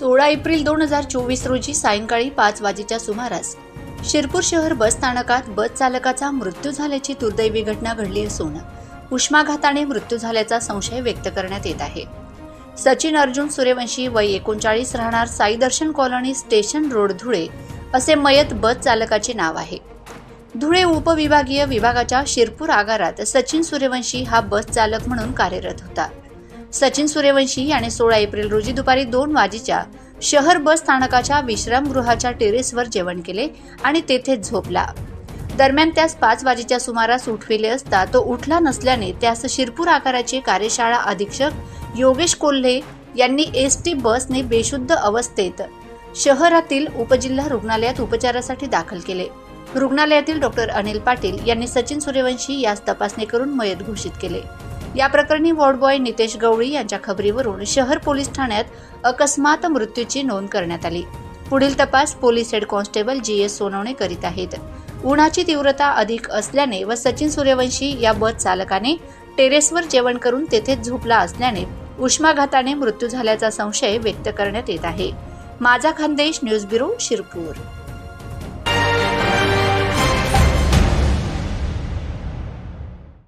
सोळा एप्रिल दोन हजार चोवीस रोजी सायंकाळी पाच वाजेच्या सुमारास शिरपूर शहर बस स्थानकात बस चालकाचा मृत्यू झाल्याची दुर्दैवी घटना घडली असून उष्माघाताने मृत्यू झाल्याचा संशय व्यक्त करण्यात येत आहे. सचिन अर्जुन सूर्यवंशी वय एकोणचाळीस राहणार Sai Darshan colony station road Dhule असे मयत बस चालकाचे नाव आहे. धुळे उपविभागीय विभागाच्या शिरपूर आगारात सचिन सूर्यवंशी हा बस चालक म्हणून कार्यरत होता. सचिन सूर्यवंशी याने सोळा एप्रिल रोजी दुपारी दोन वाजेच्या शहर बस स्थानकाच्या विश्रामगृहाच्या टेरेसवर जेवण केले आणि तेथेच झोपला. दरम्यान त्यास पाच वाजेच्या सुमारास उठविले असता तो उठला नसल्याने त्यास शिरपूर आकाराचे कार्यशाळा अधीक्षक योगेश कोल्हे यांनी एस टी बसने बेशुद्ध अवस्थेत शहरातील उपजिल्हा रुग्णालयात उपचारासाठी दाखल केले. रुग्णालयातील डॉक्टर अनिल पाटील यांनी सचिन सूर्यवंशी यास तपासणी करून मयत घोषित केले. या प्रकरणी वॉर्डबॉय नितेश गवळी यांच्या खबरीवरून शहर पोलीस ठाण्यात अकस्मात मृत्यूची नोंद करण्यात आली. पुढील तपास police head constable G S Sonawane करीत आहेत. उन्हाची तीव्रता अधिक असल्याने व सचिन सूर्यवंशी या बस चालकाने टेरेसवर जेवण करून तेथेच झोपला असल्याने उष्माघाताने मृत्यू झाल्याचा संशय व्यक्त करण्यात येत आहे. माझा खानदेश न्यूज ब्युरो शिरपूर.